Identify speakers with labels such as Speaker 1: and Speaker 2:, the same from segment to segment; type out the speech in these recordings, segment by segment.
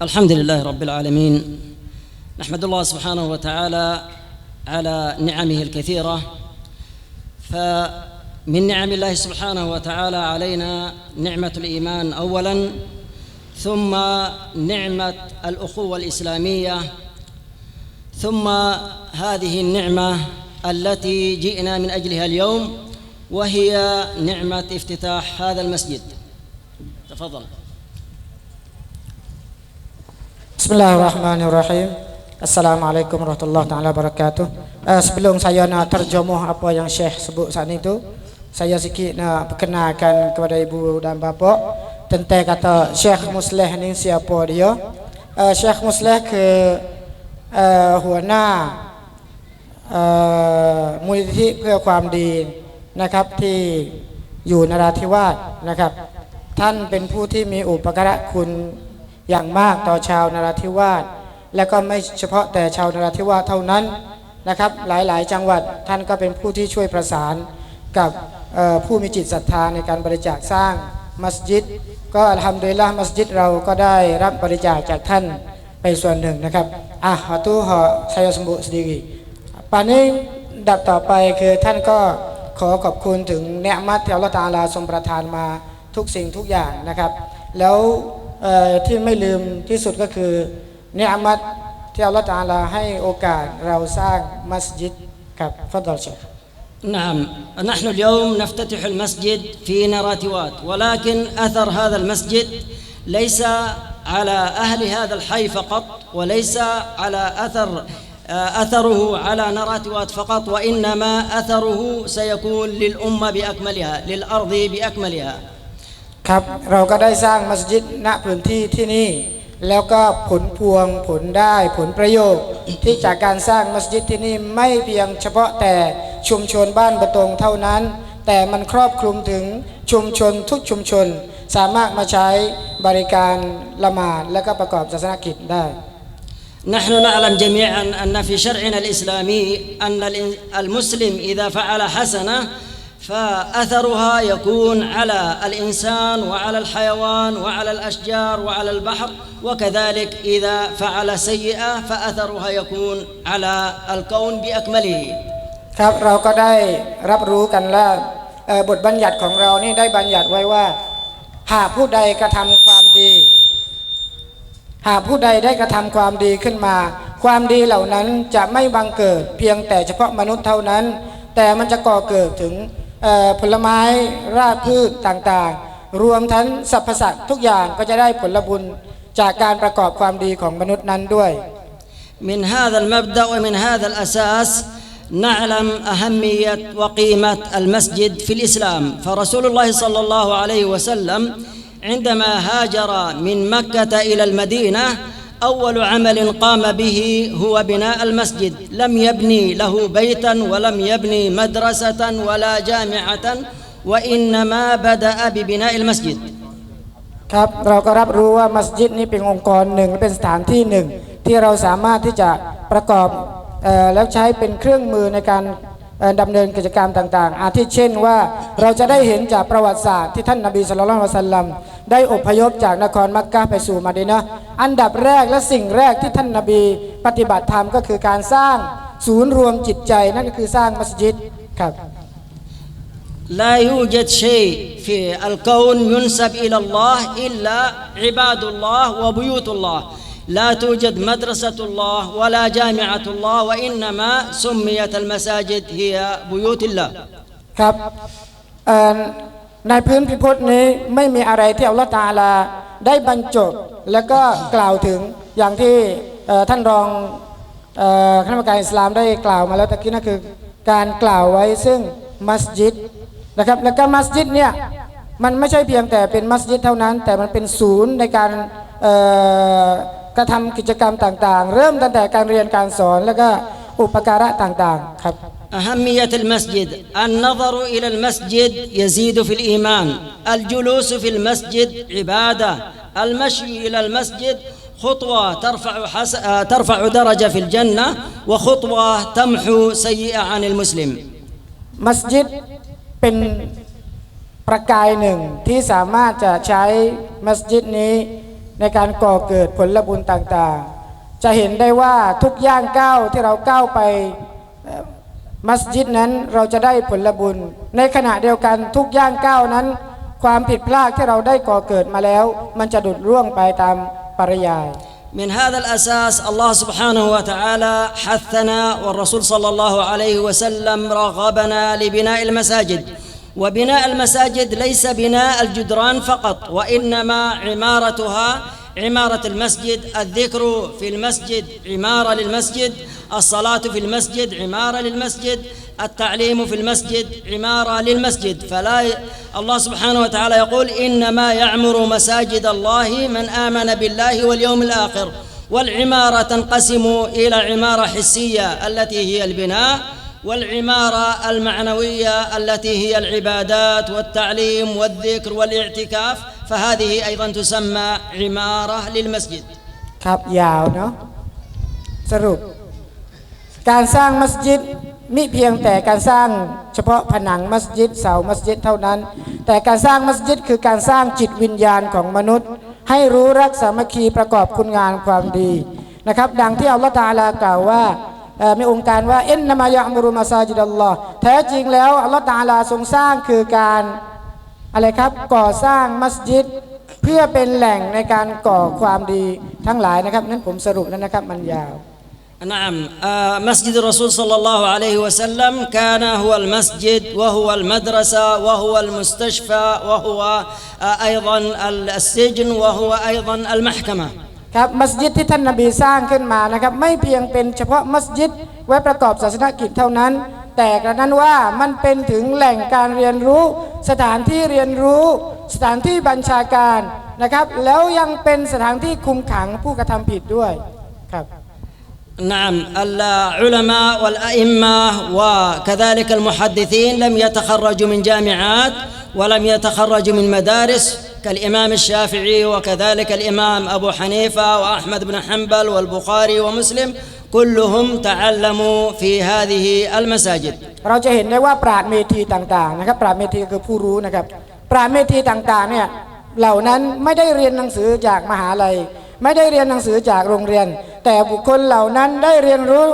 Speaker 1: الحمد لله رب العالمين. نحمد الله سبحانه وتعالى على نعمه الكثيرة. فمن نعم الله سبحانه وتعالى علينا نعمة الإيمان أولا ثم نعمة الأخوة الإسلامية ثم هذه النعمة التي جئنا من أجلها اليوم وهي نعمة افتتاح هذا المسجد. تفضل.
Speaker 2: Bismillahirrahmanirrahim. Assalamualaikum warahmatullahi taala wabarakatuh. Uh, sebelum saya nak terjemuh apa yang Syekh sebut saat itu, saya sikit nak perkenalkan kepada ibu dan bapa tentang kata Syekh Musleh ni siapa dia. Uh, Syekh Musleh ke eh, uh, huana uh, uh mulih ke ความดีนะครับที่อยู่นราธิวาสนะครับ ท่านเป็นผู้ที่มีอุปการะคุณ อย่างมากต่อชาวนราธิวาสและก็ไม่เฉพาะแต่ชาวนราธิวาสเท่านั้นนะครับ หลายๆ จังหวัดท่านก็เป็นผู้ที่ช่วยประสานกับผู้มีจิตศรัทธาในการบริจาคสร้างมัสยิด ก็อัลฮัมดุลิลละมัสยิดเราก็ได้รับบริจาคจากท่านไปส่วนหนึ่งนะครับอะฮอตุฮอชัยสมบุสดีกีป่านนี้ดับต่อไปคือท่านก็ขอขอบคุณถึงเนืมัตที่อัลลอฮฺตาลาทรงประทานมาทุกสิ่งทุกอย่างนะครับ แล้ว ที่ไม่ลืมที่สุดก็คือเนืมัตที่อัลลอฮฺตะอาลาให้โอกาสเราสร้างมัสยิดครับฟัดดอลเชค
Speaker 1: نعم نحن اليوم نفتتح المسجد في نراتيوات ولكن أثر هذا المسجد ليس على أهل هذا الحي فقط وليس على أثر أثره على نراتيوات فقط وإنما أثره سيكون للأمة بأكملها للأرض بأكملها
Speaker 2: ครับเราก็ได้สร้างมัสยิดณพื้นที่ที่นี่ แล้วก็ผลพวงผลได้ผลประโยชน์ที่จากการสร้างมัสยิดที่นี่ไม่เพียงเฉพาะแต่ชุมชนบ้านบะตงเท่านั้น แต่มันครอบคลุมถึงชุมชนทุกชุมชน สามารถมาใช้บริการละหมาดและก็ประกอบศาสนกิจได้
Speaker 1: نحن نعلم جميعا أن في شرعنا الإسلامي أن المسلم إذا فعل حسنة فأثرها يكون على الإنسان وعلى الحيوان وعلى الأشجار وعلى البحر وكذلك إذا فعل سيئة فأثرها يكون على الكون بأكمله
Speaker 2: ครับเราก็ได้รับรู้กันแล้วเอ่อบทบัญญัติของเรานี่ได้บัญญัติไว้ว่า หากผู้ใดกระทำความดี หากผู้ใดได้กระทำความดีขึ้นมา ความดีเหล่านั้นจะไม่บังเกิดเพียงแต่เฉพาะมนุษย์เท่านั้น แต่มันจะก่อเกิดถึงเอ่อ ผลไม้รากพืชต่างๆ รวมทั้งสรรพสัตว์ทุกอย่างก็จะได้ผลบุญจากการประกอบความดีของมนุษย์นั้นด้วย
Speaker 1: من هذا المبدأ ومن هذا الأساس نعلم أهمية وقيمة المسجد في الإسلام فرسول الله صلى الله عليه وسلم عندما هاجر من مكة إلى المدينة أول عمل قام به هو بناء المسجد لم يبني له بيتا ولم يبني مدرسة ولا جامعة وإنما بدأ ببناء المسجد
Speaker 2: ครับเราก็รับรู้ว่ามัสยิดนี้เป็นองค์กรหนึ่งเป็นสถานที่หนึ่ง ที่เราสามารถที่จะประกอบเอ่อแล้วใช้เป็นเครื่องมือในการเอ่อดำเนินกิจกรรมต่างๆ อาทิเช่นว่าเราจะได้เห็นจากประวัติศาสตร์ที่ท่านนบีสุลต่านละสัลลัม ได้อพยพจากนครมักกะไปสู่มาดีนะห์อันดับแรกและสิ่งแรกที่ท่านนบีปฏิบัติธรรมก็คือการสร้างศูนย์รวมจิตใจนั่นก็คือสร้างมัสยิดครับ
Speaker 1: لا يوجد شيء في الكون ينسب إلى الله إلا عباد الله وبيوت الله لا توجد مدرسة الله ولا جامعة الله وإنما سميت المساجد هي بيوت الله
Speaker 2: ครับเอ่อ ในพื้นพิพจน์นี้ไม่มีอะไรที่อัลลอฮฺตาลาได้บรรจบแล้วก็กล่าวถึงอย่างที่ท่านรองคณะกรรมการอิสลามได้กล่าวมาแล้วตะกี้นั่นคือการกล่าวไว้ซึ่งมัสยิดนะครับแล้วก็มัสยิดเนี่ยมันไม่ใช่เพียงแต่เป็นมัสยิดเท่านั้น แต่มันเป็นศูนย์ในการกระทำกิจกรรมต่างๆ เริ่มตั้งแต่การเรียนการสอนแล้วก็อุปการะต่างๆครับ
Speaker 1: أهمية المسجد النظر إلى المسجد يزيد في الإيمان الجلوس في المسجد عبادة المشي إلى المسجد خطوة ترفع, حس... آه، ترفع درجة في الجنة وخطوة تمحو سيئة عن المسلم
Speaker 2: มัสยิดเป็นประกายหนึ่งที่สามารถจะใช้มัสยิดนี้ ในการก่อเกิดผลบุญต่างๆ จะเห็นได้ว่าทุกย่างก้าวที่เราก้าวไปเอ่อ มัสยิดนั้นเราจะได้ผลบุญ ในขณะเดียวกันทุกย่างก้าวนั้น ความผิดพลาดที่เราได้ก่อเกิดมาแล้ว มันจะดุดร่วงไปตามปริยาย
Speaker 1: من هذا الاساس الله سبحانه وتعالى حثنا والرسول صلى الله عليه وسلم رغبنا لبناء المساجد وبناء المساجد ليس بناء الجدران فقط وانما عمارتها عمارة المسجد الذكر في المسجد عمارة للمسجد الصلاة في المسجد عمارة للمسجد التعليم في المسجد عمارة للمسجد. فلا الله سبحانه وتعالى يقول إنما يعمر مساجد الله من آمن بالله واليوم الآخر والعمارة تنقسم إلى عمارة حسية التي هي البناء والعمارة المعنوية التي هي العبادات والتعليم والذكر والاعتكاف. فهذه ايضا تسمى عماره للمسجد
Speaker 2: ครับยาวเนาะสรุป การสร้างมัสยิดมิเพียงแต่การสร้างเฉพาะผนังมัสยิดเสามัสยิดเท่านั้น แต่การสร้างมัสยิดคือการสร้างจิตวิญญาณของมนุษย์ ให้รู้รักสามัคคีประกอบคุณงานความดีนะครับ ดังที่อัลลอฮฺตะอาลากล่าวว่าเอ่อมีองค์การว่าอินนามายะมุรุมาซาจิดัลลอฮ์แท้จริงแล้วอัลลอฮฺตะอาลาทรงสร้างคือการ อะไรครับก่อสร้างมัสยิด เพื่อเป็นแหล่งในการก่อความดีทั้งหลายนะครับนั้นผมสรุปแล้วนะครับมันยาว
Speaker 1: نعم آه، مسجد الرسول صلى الله عليه وسلم كان هو المسجد وهو المدرسة وهو المستشفى وهو آه، أيضا السجن وهو أيضا المحكمة
Speaker 2: ครับมัสยิดที่ท่านนบีสร้างขึ้นมานะครับไม่เพียงเป็นเฉพาะมัสยิดไว้ประกอบศาสนกิจเท่านั้น แต่กระนั้นว่ามันเป็นถึงแหล่งการเรียนรู้ สถานที่เรียนรู้ สถานที่บัญชาการนะครับ แล้วยังเป็นสถานที่คุมขังผู้กระทำผิดด้วยครับ
Speaker 1: نعم العلماء والأئمة وكذلك المحدثين لم يتخرجوا من جامعات ولم يتخرجوا من مدارس كالإمام الشافعي وكذلك الإمام أبو حنيفة وأحمد بن حنبل والبخاري ومسلم كلهم تعلموا في هذه المساجد
Speaker 2: เราจะเห็นได้ว่าปราดเมธีต่างๆนะครับปราดเมธีคือผู้รู้นะครับ ปราดเมธีต่างๆเนี่ยเหล่านั้นไม่ได้เรียนหนังสือจากมหาลัย ไม่ได้เรียนหนังสือจากโรงเรียน แต่บุคคลเหล่านั้นได้เรียนรู้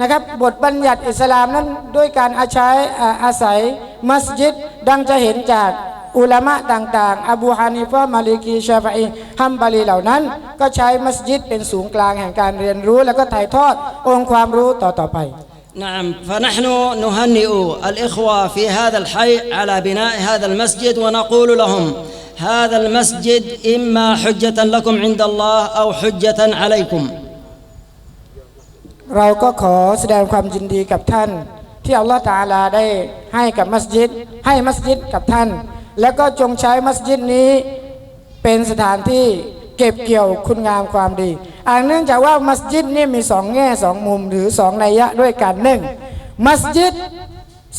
Speaker 2: นะครับบทบัญญัติอิสลามนั้นด้วยการอาศัยอ่าอาศัยมัสยิด ดังจะเห็นจาก อุลามะต่างๆ อบูฮานิฟะมาลิกีชาฟอีฮัมบาลีเหล่านั้น ก็ใช้มัสยิดเป็นศูนย์กลางแห่งการเรียนรู้ แล้วก็ถ่ายทอดองค์ความรู้ต่อๆไป
Speaker 1: نعم فنحن نهنئ الإخوة في هذا الحي على بناء هذا المسجد ونقول لهم هذا المسجد إما حجة لكم عند الله أو حجة عليكم
Speaker 2: เราก็ขอแสดงความยินดีกับท่าน ที่อัลลอฮฺตะอาลาได้ให้กับมัสยิด ให้มัสยิดกับท่าน แล้วก็จงใช้มัสยิดนี้เป็นสถานที่เก็บเกี่ยวคุณงามความดีอ่างเนื่องจากว่ามัสยิดนี่มีสองแง่สองมุมหรือสองนัยยะด้วยกันหนึ่งมัสยิด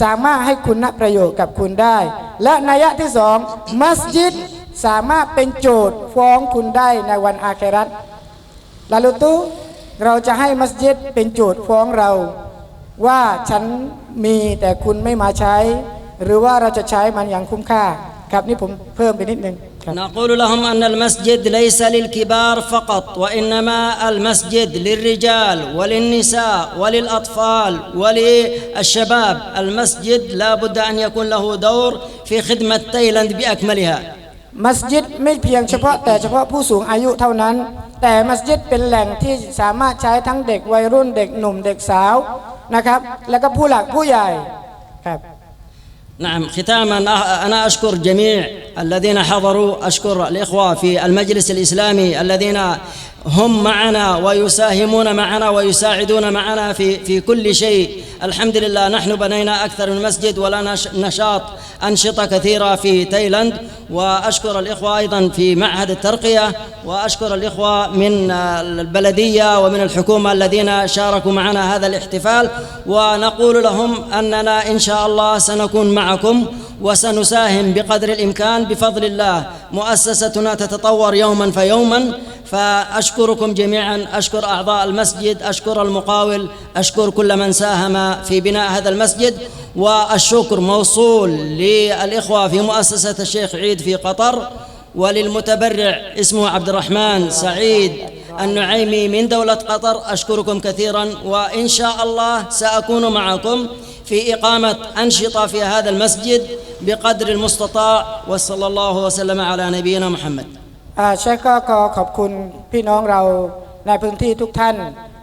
Speaker 2: สามารถให้คุณประโยชน์กับคุณได้ และนัยยะที่สองมัสยิดสามารถเป็นโจทย์ฟ้องคุณได้ในวันอาเครัต Lalu tu เราจะให้มัสยิดเป็นโจทย์ฟ้องเรา ว่าฉันมีแต่คุณไม่มาใช้ หรือว่าเราจะใช้มันอย่างคุ้มค่า ครับนี่ผมเพิ่มไปนิดนึงครับ
Speaker 1: نقول لهم أن المسجد ليس للكبار فقط وإنما المسجد للرجال وللنساء وللأطفال وللشباب المسجد لا بد أن يكون له دور في خدمة تايلاند بأكملها
Speaker 2: มัสยิดไม่เพียงเฉพาะแต่เฉพาะผู้สูงอายุเท่านั้น แต่มัสยิดเป็นแหล่งที่สามารถใช้ทั้งเด็กวัยรุ่นเด็กหนุ่มเด็กสาวนะครับ แล้วก็ผู้หลักผู้ใหญ่ครับ
Speaker 1: نعم ختاما أنا أشكر جميع الذين حضروا أشكر الإخوة في المجلس الإسلامي الذين هم معنا ويساهمون معنا ويساعدون معنا في في كل شيء. الحمد لله نحن بنينا أكثر من مسجد ولنا نشاط أنشطة كثيرة في تايلاند. وأشكر الإخوة أيضا في معهد الترقية. وأشكر الإخوة من البلدية ومن الحكومة الذين شاركوا معنا هذا الاحتفال. ونقول لهم أننا إن شاء الله سنكون معكم وسنساهم بقدر الإمكان بفضل الله. مؤسستنا تتطور يوما فيوما فأشكركم جميعا. أشكر أعضاء المسجد أشكر المقاول أشكر كل من ساهم في بناء هذا المسجد. والشكر موصول للإخوة في مؤسسة الشيخ عيد في قطر وللمتبرع اسمه عبد الرحمن سعيد النعيمي من دولة قطر. أشكركم كثيرا وإن شاء الله سأكون معكم. في إقامة أنشطة في هذا المسجد بقدر المستطاع وصلى الله وسلم على نبينا محمد
Speaker 2: อ่าเชคก็ขอขอบคุณพี่น้องเราในพื้นที่ทุกท่าน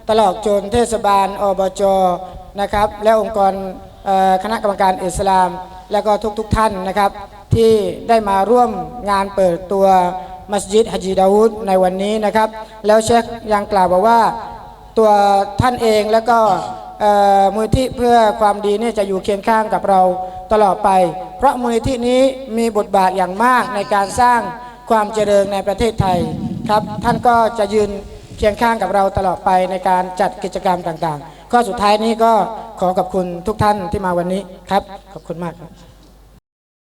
Speaker 2: ตลอดจนเทศบาลอบจนะครับ และองค์กรเอ่อคณะกรรมการอิสลาม และก็ทุกๆทท่านนะครับ ที่ได้มาร่วมงานเปิดตัวมัสยิดฮัจญิดาวุฒในวันนี้นะครับ แล้วเชคยังกล่าวบอกว่า ตัวท่านเองแล้วก็เอ่อ มูลที่เพื่อความดีเนี่ยจะอยู่เคียงข้างกับเราตลอดไป เพราะมูลที่นี้มีบทบาทอย่างมากในการสร้างความเจริญในประเทศไทยครับท่านก็จะยืนเคียงข้างกับเราตลอดไปในการจัดกิจกรรมต่างๆ ข้อสุดท้ายนี้ก็ขอขอบคุณทุกท่านที่มาวันนี้ครับ ขอบคุณมากครับ